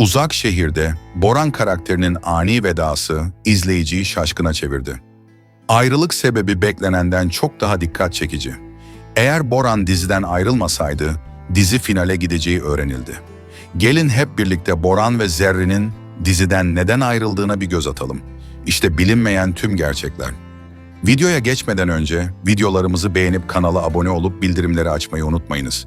Uzak şehirde Boran karakterinin ani vedası izleyiciyi şaşkına çevirdi. Ayrılık sebebi beklenenden çok daha dikkat çekici. Eğer Boran diziden ayrılmasaydı, dizi finale gideceği öğrenildi. Gelin hep birlikte Boran ve Zerrin'in diziden neden ayrıldığına bir göz atalım. İşte bilinmeyen tüm gerçekler. Videoya geçmeden önce videolarımızı beğenip kanala abone olup bildirimleri açmayı unutmayınız.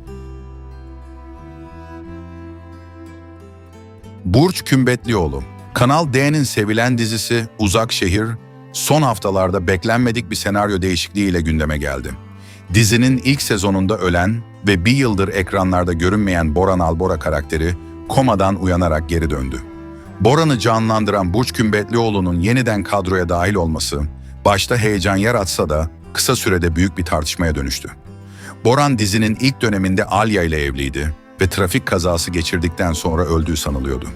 Burç Kümbetlioğlu Kanal D'nin sevilen dizisi Uzak Şehir, son haftalarda beklenmedik bir senaryo değişikliğiyle gündeme geldi. Dizinin ilk sezonunda ölen ve bir yıldır ekranlarda görünmeyen Boran Albora karakteri komadan uyanarak geri döndü. Boran'ı canlandıran Burç Kümbetlioğlu'nun yeniden kadroya dahil olması, başta heyecan yaratsa da kısa sürede büyük bir tartışmaya dönüştü. Boran dizinin ilk döneminde Alya ile evliydi ve trafik kazası geçirdikten sonra öldüğü sanılıyordu.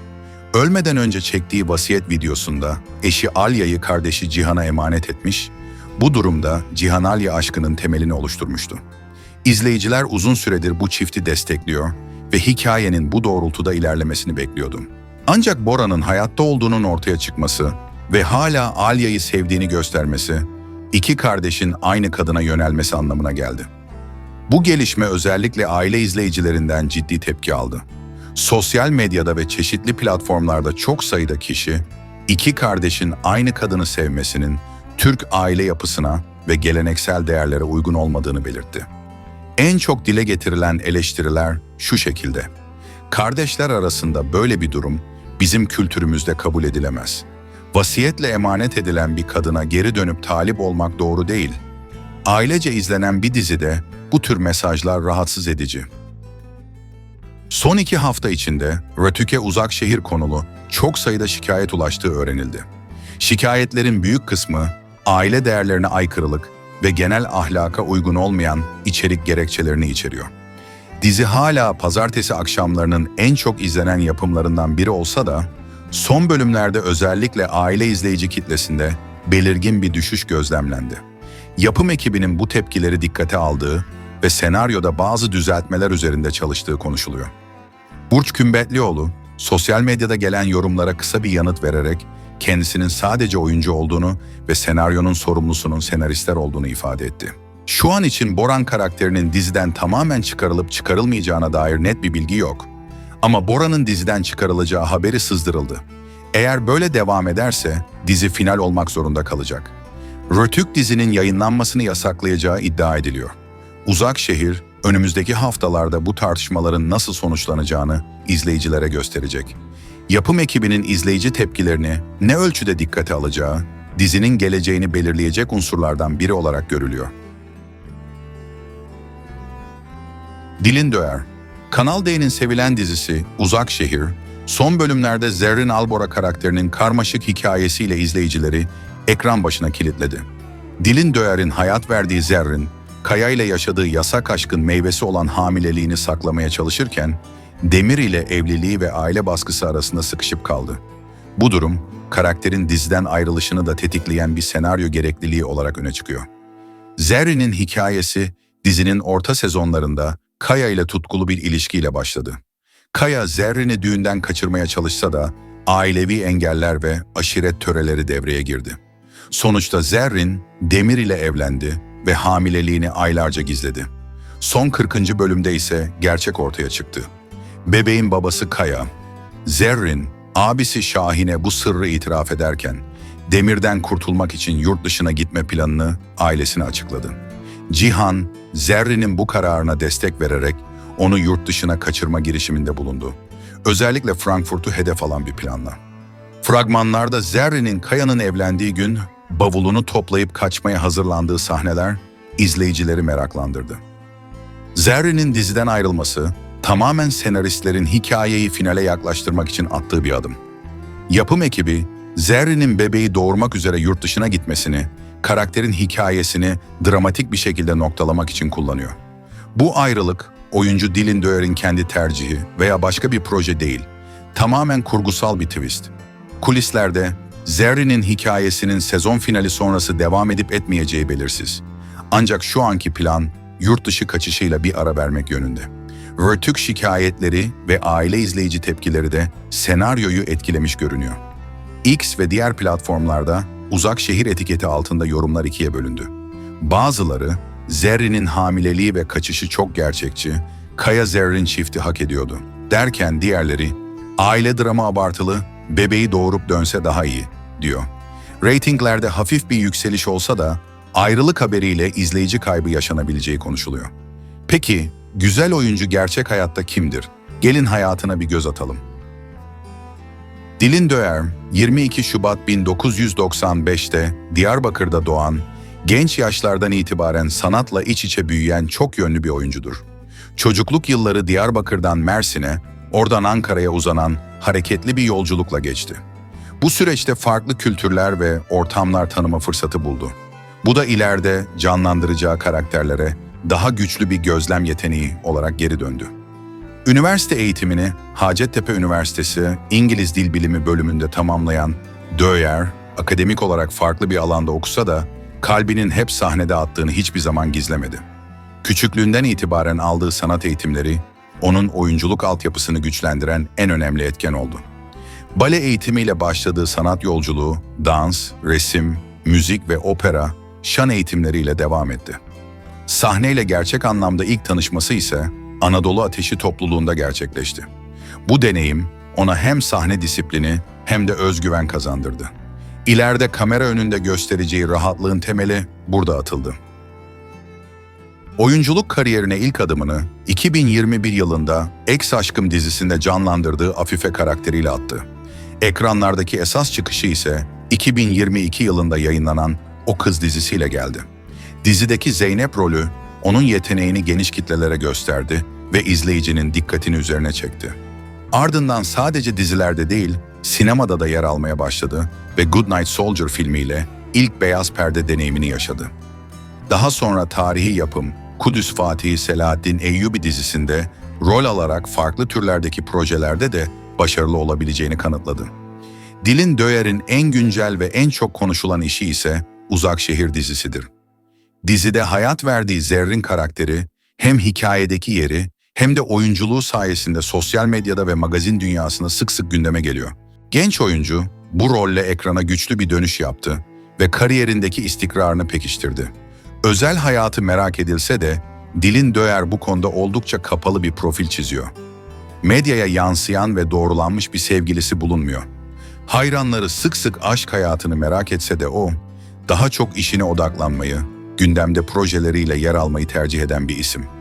Ölmeden önce çektiği vasiyet videosunda eşi Alya'yı kardeşi Cihan'a emanet etmiş, bu durumda Cihan Alya aşkının temelini oluşturmuştu. İzleyiciler uzun süredir bu çifti destekliyor ve hikayenin bu doğrultuda ilerlemesini bekliyordu. Ancak Bora'nın hayatta olduğunun ortaya çıkması ve hala Alya'yı sevdiğini göstermesi, iki kardeşin aynı kadına yönelmesi anlamına geldi. Bu gelişme özellikle aile izleyicilerinden ciddi tepki aldı. Sosyal medyada ve çeşitli platformlarda çok sayıda kişi, iki kardeşin aynı kadını sevmesinin Türk aile yapısına ve geleneksel değerlere uygun olmadığını belirtti. En çok dile getirilen eleştiriler şu şekilde. Kardeşler arasında böyle bir durum bizim kültürümüzde kabul edilemez. Vasiyetle emanet edilen bir kadına geri dönüp talip olmak doğru değil. Ailece izlenen bir dizide bu tür mesajlar rahatsız edici. Son iki hafta içinde Rötük'e uzak şehir konulu çok sayıda şikayet ulaştığı öğrenildi. Şikayetlerin büyük kısmı aile değerlerine aykırılık ve genel ahlaka uygun olmayan içerik gerekçelerini içeriyor. Dizi hala pazartesi akşamlarının en çok izlenen yapımlarından biri olsa da son bölümlerde özellikle aile izleyici kitlesinde belirgin bir düşüş gözlemlendi. Yapım ekibinin bu tepkileri dikkate aldığı ve senaryoda bazı düzeltmeler üzerinde çalıştığı konuşuluyor. Burç Kümbetlioğlu, sosyal medyada gelen yorumlara kısa bir yanıt vererek kendisinin sadece oyuncu olduğunu ve senaryonun sorumlusunun senaristler olduğunu ifade etti. Şu an için Boran karakterinin diziden tamamen çıkarılıp çıkarılmayacağına dair net bir bilgi yok. Ama Boran'ın diziden çıkarılacağı haberi sızdırıldı. Eğer böyle devam ederse dizi final olmak zorunda kalacak. Rötük dizinin yayınlanmasını yasaklayacağı iddia ediliyor. Uzak Şehir, önümüzdeki haftalarda bu tartışmaların nasıl sonuçlanacağını izleyicilere gösterecek. Yapım ekibinin izleyici tepkilerini ne ölçüde dikkate alacağı, dizinin geleceğini belirleyecek unsurlardan biri olarak görülüyor. Dilin Döer Kanal D'nin sevilen dizisi Uzak Şehir, son bölümlerde Zerrin Albora karakterinin karmaşık hikayesiyle izleyicileri ekran başına kilitledi. Dilin Döer'in hayat verdiği Zerrin, Kaya ile yaşadığı yasak aşkın meyvesi olan hamileliğini saklamaya çalışırken, Demir ile evliliği ve aile baskısı arasında sıkışıp kaldı. Bu durum, karakterin diziden ayrılışını da tetikleyen bir senaryo gerekliliği olarak öne çıkıyor. Zerrin'in hikayesi dizinin orta sezonlarında Kaya ile tutkulu bir ilişkiyle başladı. Kaya Zerrin'i düğünden kaçırmaya çalışsa da ailevi engeller ve aşiret töreleri devreye girdi. Sonuçta Zerrin Demir ile evlendi ve hamileliğini aylarca gizledi. Son 40. bölümde ise gerçek ortaya çıktı. Bebeğin babası Kaya, Zerrin, abisi Şahin'e bu sırrı itiraf ederken, Demir'den kurtulmak için yurt dışına gitme planını ailesine açıkladı. Cihan, Zerrin'in bu kararına destek vererek onu yurt dışına kaçırma girişiminde bulundu. Özellikle Frankfurt'u hedef alan bir planla. Fragmanlarda Zerrin'in Kaya'nın evlendiği gün bavulunu toplayıp kaçmaya hazırlandığı sahneler izleyicileri meraklandırdı. Zerrin'in diziden ayrılması tamamen senaristlerin hikayeyi finale yaklaştırmak için attığı bir adım. Yapım ekibi Zerrin'in bebeği doğurmak üzere yurt dışına gitmesini, karakterin hikayesini dramatik bir şekilde noktalamak için kullanıyor. Bu ayrılık oyuncu Dylan Döer'in kendi tercihi veya başka bir proje değil, tamamen kurgusal bir twist. Kulislerde Zerrin'in hikayesinin sezon finali sonrası devam edip etmeyeceği belirsiz. Ancak şu anki plan yurt dışı kaçışıyla bir ara vermek yönünde. Rötük şikayetleri ve aile izleyici tepkileri de senaryoyu etkilemiş görünüyor. X ve diğer platformlarda uzak şehir etiketi altında yorumlar ikiye bölündü. Bazıları Zerrin'in hamileliği ve kaçışı çok gerçekçi, Kaya Zerrin çifti hak ediyordu. Derken diğerleri aile dramı abartılı, bebeği doğurup dönse daha iyi diyor. Ratinglerde hafif bir yükseliş olsa da ayrılık haberiyle izleyici kaybı yaşanabileceği konuşuluyor. Peki güzel oyuncu gerçek hayatta kimdir? Gelin hayatına bir göz atalım. Dilin Döer, 22 Şubat 1995'te Diyarbakır'da doğan, genç yaşlardan itibaren sanatla iç içe büyüyen çok yönlü bir oyuncudur. Çocukluk yılları Diyarbakır'dan Mersin'e, oradan Ankara'ya uzanan hareketli bir yolculukla geçti. Bu süreçte farklı kültürler ve ortamlar tanıma fırsatı buldu. Bu da ileride canlandıracağı karakterlere daha güçlü bir gözlem yeteneği olarak geri döndü. Üniversite eğitimini Hacettepe Üniversitesi İngiliz Dil Bilimi bölümünde tamamlayan Döyer, akademik olarak farklı bir alanda okusa da kalbinin hep sahnede attığını hiçbir zaman gizlemedi. Küçüklüğünden itibaren aldığı sanat eğitimleri onun oyunculuk altyapısını güçlendiren en önemli etken oldu. Bale eğitimiyle başladığı sanat yolculuğu, dans, resim, müzik ve opera, şan eğitimleriyle devam etti. Sahneyle gerçek anlamda ilk tanışması ise Anadolu Ateşi topluluğunda gerçekleşti. Bu deneyim ona hem sahne disiplini hem de özgüven kazandırdı. İleride kamera önünde göstereceği rahatlığın temeli burada atıldı. Oyunculuk kariyerine ilk adımını 2021 yılında Ex Aşkım dizisinde canlandırdığı Afife karakteriyle attı. Ekranlardaki esas çıkışı ise 2022 yılında yayınlanan O Kız dizisiyle geldi. Dizideki Zeynep rolü onun yeteneğini geniş kitlelere gösterdi ve izleyicinin dikkatini üzerine çekti. Ardından sadece dizilerde değil, sinemada da yer almaya başladı ve Goodnight Soldier filmiyle ilk beyaz perde deneyimini yaşadı. Daha sonra tarihi yapım Kudüs Fatihi Selahaddin Eyyubi dizisinde rol alarak farklı türlerdeki projelerde de başarılı olabileceğini kanıtladı. Dilin Döyer'in en güncel ve en çok konuşulan işi ise Uzak Şehir dizisidir. Dizide hayat verdiği Zerrin karakteri hem hikayedeki yeri hem de oyunculuğu sayesinde sosyal medyada ve magazin dünyasında sık sık gündeme geliyor. Genç oyuncu bu rolle ekrana güçlü bir dönüş yaptı ve kariyerindeki istikrarını pekiştirdi. Özel hayatı merak edilse de Dilin Döyer bu konuda oldukça kapalı bir profil çiziyor. Medyaya yansıyan ve doğrulanmış bir sevgilisi bulunmuyor. Hayranları sık sık aşk hayatını merak etse de o, daha çok işine odaklanmayı, gündemde projeleriyle yer almayı tercih eden bir isim.